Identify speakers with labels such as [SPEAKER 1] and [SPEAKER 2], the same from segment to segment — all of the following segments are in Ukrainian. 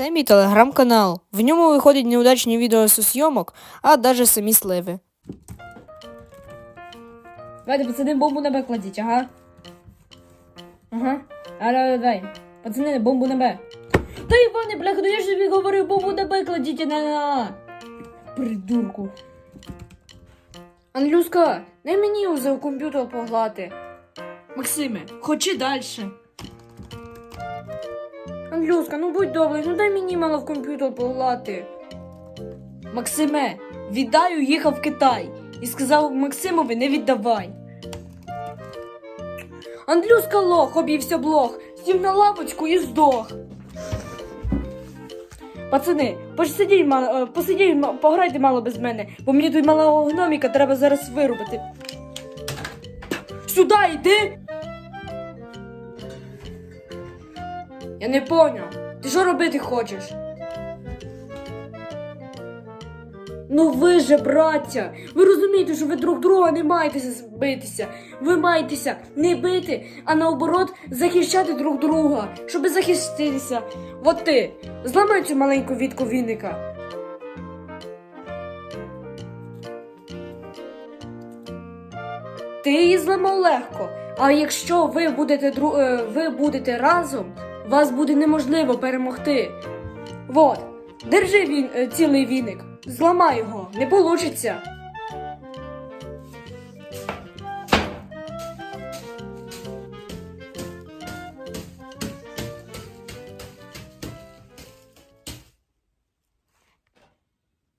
[SPEAKER 1] Це мій телеграм-канал. В ньому виходять неудачні відео з зйомок, а даже самі сливи.
[SPEAKER 2] Давайте, пацани, бомбу на Б кладіть, ага. Ага. А, давай. Пацани, бомбу на Б. Та Іване, бляха, ну я ж тобі говорив, бомбу на Б кладіть, а не на Придурку. Андрюшка, не мені в комп'ютер поглати. Максиме, хочи далі. Андрюшка, ну будь добрий, ну дай мені мало в комп'ютер поглати. Максиме, віддаю їхав в Китай і сказав Максимові не віддавай. Андрюшка лох, обівся блох, сів на лавочку і здох. Пацани, посидіть, е, посидіть, пограйте мало без мене, бо мені тут малого гноміка треба зараз вирубити. Сюди йди! Я не поняв. Ти що робити хочеш? Ну ви же, браття, ви розумієте, що ви друг друга не маєтеся битися. Ви маєтеся не бити, а наоборот захищати друг друга, щоб захиститися. От ти, зламай цю маленьку вітку віника. Ти її зламав легко. А якщо ви будете е, ви будете разом, вас буде неможливо перемогти. Вот, держи він е, цілий віник. Зламай його, не получиться.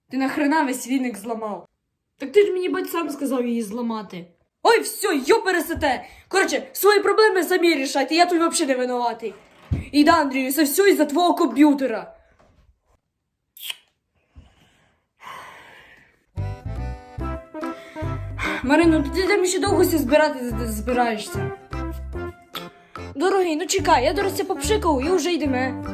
[SPEAKER 2] Ти нахрена весь віник зламав? Так ти ж мені бать сам сказав її зламати. Ой, все, йо пересете! Коротше, свої проблеми самі рішайте, я тут взагалі не винуватий. І да, це все із-за твого комп'ютера. Марино, ти там ще довго ся збирати збираєшся. Дорогий, ну чекай, я доросся попшикав і вже йдемо.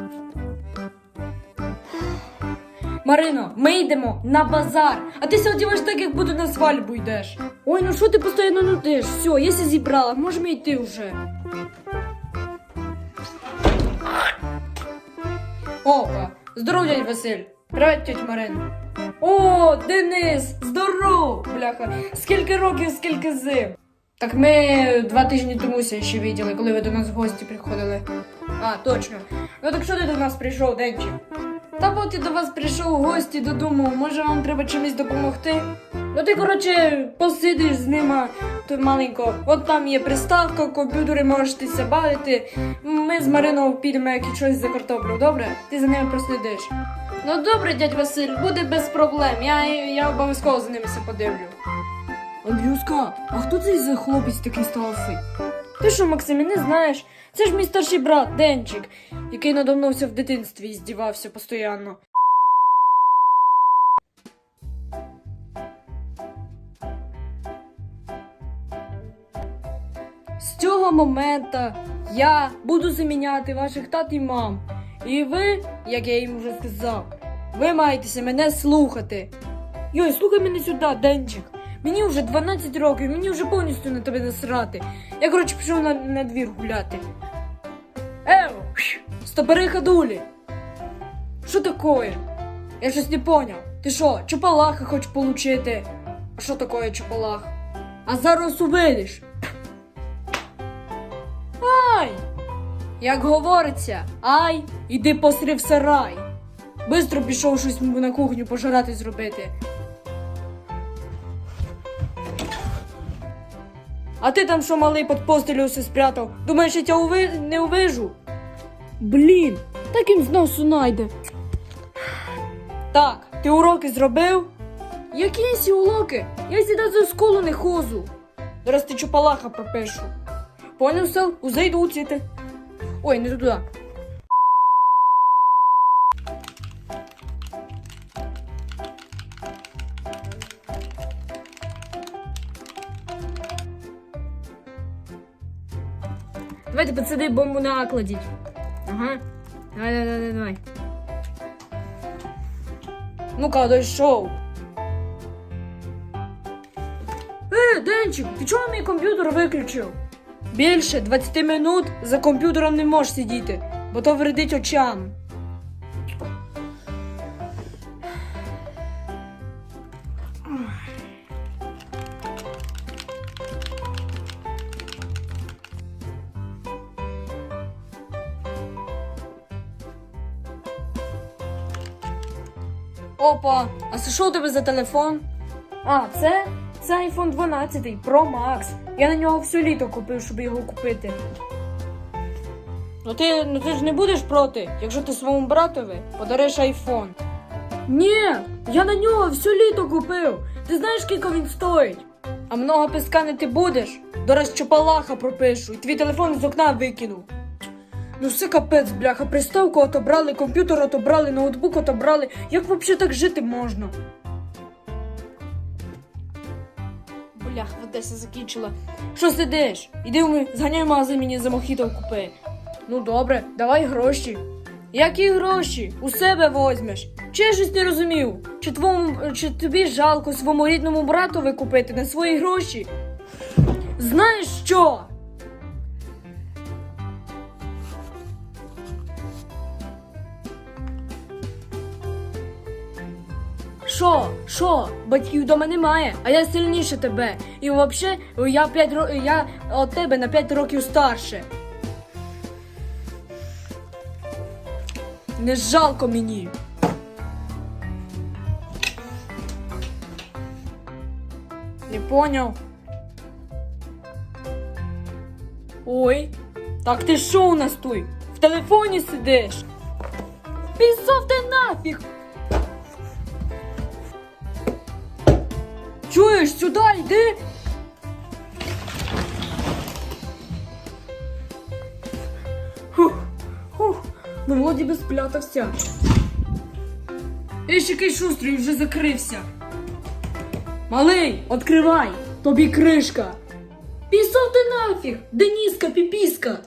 [SPEAKER 2] Марино, ми йдемо на базар, а ти сьогодні так, як будто на свадьбу йдеш. Ой, ну що ти постійно нудиш? Все, я зібрала, можемо йти вже. Опа, здоров, дядь Василь. Привет, тетя Марин. О, Денис, здоров, бляха. Скільки років, скільки зим. Так ми два тижні тому ще виділи, коли ви до нас в гості приходили. А, точно. Ну так що ти до нас прийшов, Денчик? Та от я до вас прийшов в гості додому, може вам треба чимось допомогти? Ну ти, коротше, посидиш з ними то маленько. От там є приставка, комп'ютери можете бавити. Ми з Мариною підемо як і щось за картоплю, добре? Ти за ними прослідиш. Ну добре, дядь Василь, буде без проблем. Я, я обов'язково за ними подивлю. Андрюшка, а хто цей за хлопець такий стався? Ти що, Максиме, не знаєш? Це ж мій старший брат Денчик, який надовнувся в дитинстві і здівався постійно. З цього моменту я буду заміняти ваших тат і мам. І ви, як я їм вже сказав, ви маєтеся мене слухати. Йой, слухай мене сюди, Денчик. Мені вже 12 років, мені вже повністю на тебе насрати. Я, коротше, пішов на, на двір гуляти. Еу, стопори ходулі. Що такое? Я щось не поняв. Ти що, чупалаха хочеш получити? А що такое чупалах? А зараз увидиш. Ай! Як говориться, ай, іди посрив сарай. Бистро пішов щось на кухню пожирати зробити. А ти там що малий під постелю все спрятав? Думаєш, я тебе уви... не увижу? Блін, так він з носу найде. Так, ти уроки зробив? Які сі уроки? Я сюди за школу не хожу. Зараз ти чупалаха пропишу. Поняв, сел? Узе йду учити. Ой, не туди. сюди бомбу накладіть. Ага. Давай, давай, давай, давай. Ну-ка, дойшов. Е, Денчик, ти чого мій комп'ютер виключив? Більше 20 минут за комп'ютером не можеш сидіти, бо то вредить очам. Опа, а це що у тебе за телефон? А, це? Це iPhone 12 Pro Max. Я на нього все літо купив, щоб його купити. Ну ти, ну ти ж не будеш проти, якщо ти своєму братові подариш iPhone. Ні, я на нього все літо купив. Ти знаєш, скільки він стоїть? А много пискати ти будеш? До раз чопалаха пропишу, і твій телефон з окна викину. Ну все капець, бляха, приставку отобрали, комп'ютер отобрали, ноутбук отобрали. Як взагалі так жити можна? Бляха, Одеса закінчила. Що сидиш? Іди ми зганяй в магазин мені за мохіто купи. Ну добре, давай гроші. Які гроші? У себе возьмеш. Чи я щось не розумів? Чи твому чи тобі жалко своєму рідному братові купити на свої гроші? Знаєш що? Що? Що? Батьків вдома немає, а я сильніше тебе. І взагалі я 5 ро... я від тебе на 5 років старше. Не жалко мені. Не поняв. Ой, так ти що у нас тут? В телефоні сидиш? Пішов ти нафіг! Чуєш, сюди йди! Фух, фух, ну вроді би сплятався. Иш, який шустрий вже закрився. Малий, відкривай, тобі кришка. Пісов ти нафіг, Дениска, піпіска.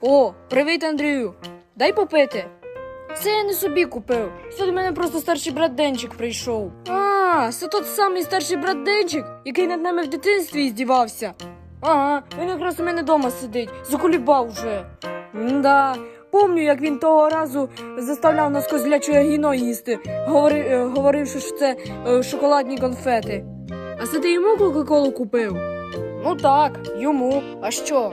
[SPEAKER 2] О, привіт, Андрію. Дай попити. Це я не собі купив. Це до мене просто старший брат Денчик прийшов. А, це тот самий старший брат Денчик, який над нами в дитинстві здівався. Ага, він якраз у мене вдома сидить, заколібав вже. Да. Помню, як він того разу заставляв нас козляче гіно їсти, говори, е, говоривши, що це е, шоколадні конфети. А це ти йому Кока-Колу купив? Ну так, йому. А що?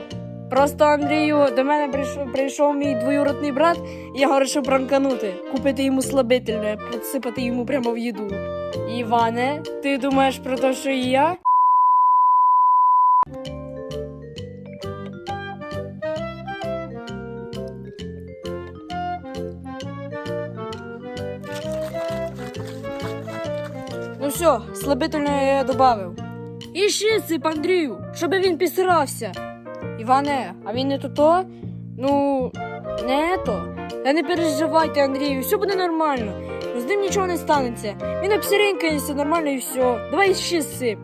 [SPEAKER 2] Просто Андрію до мене прийшов, прийшов мій двоюродний брат, і я вирішив пранканути, купити йому слабительне, підсипати йому прямо в їду. Іване, ти думаєш про те, що і я? Ну все, слабительне я добавив. І ще сип Андрію, щоб він підсирався. Іване, а він не то то? Ну, не то. Та не переживайте, Андрію, все буде нормально. З ним нічого не станеться. Він обсеренькається нормально і все. Давай ще сип.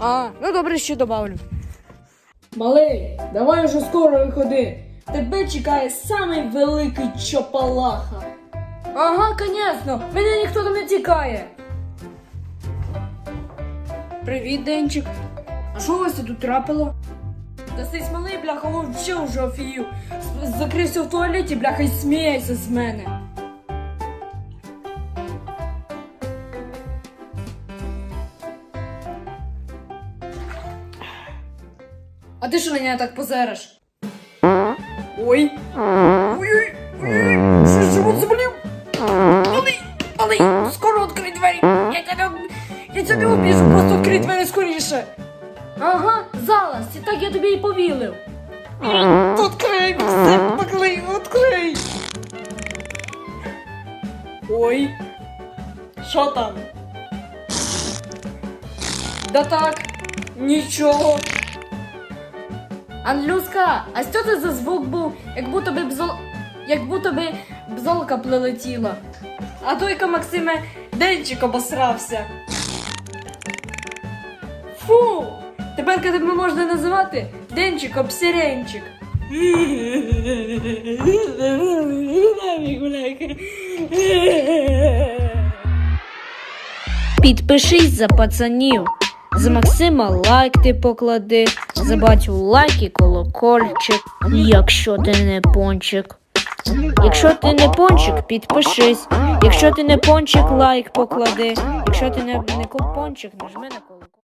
[SPEAKER 2] А, ну добре, ще добавлю. Малий, давай уже скоро виходи. Тебе чекає самий великий чопалаха. Ага, звісно, мене ніхто там не тікає. Привіт, Денчик. А що у вас тут трапило? Цей малий, бляха, взагалі вже офігів. Закрився в туалеті, бляха, і сміється з мене. А ти що на нього так позериш? Ой. Ой-ой, ой, що живот заболів? Малий, малий, скоро відкрий двері. Я тебе, я тебе обіжу, просто відкрий двері скоріше. Ага, залазь, і так я тобі і повілив. Відкрий, все, поклий, відкрий. Ой. Що там? Да так, нічого. Андрюска, а що це за звук був? Як будто би бзол... Як будто би бзолка прилетіла. А тойка Максиме денчик обосрався. Фу! Тепер тебе можна називати Денчик обсиренчик.
[SPEAKER 1] Підпишись за пацанів. За Максима лайк ти поклади, за батю лайк і колокольчик, якщо ти не пончик. Якщо ти не пончик, підпишись. Якщо ти не пончик, лайк поклади. Якщо ти не, не пончик, нажми на колокольчик.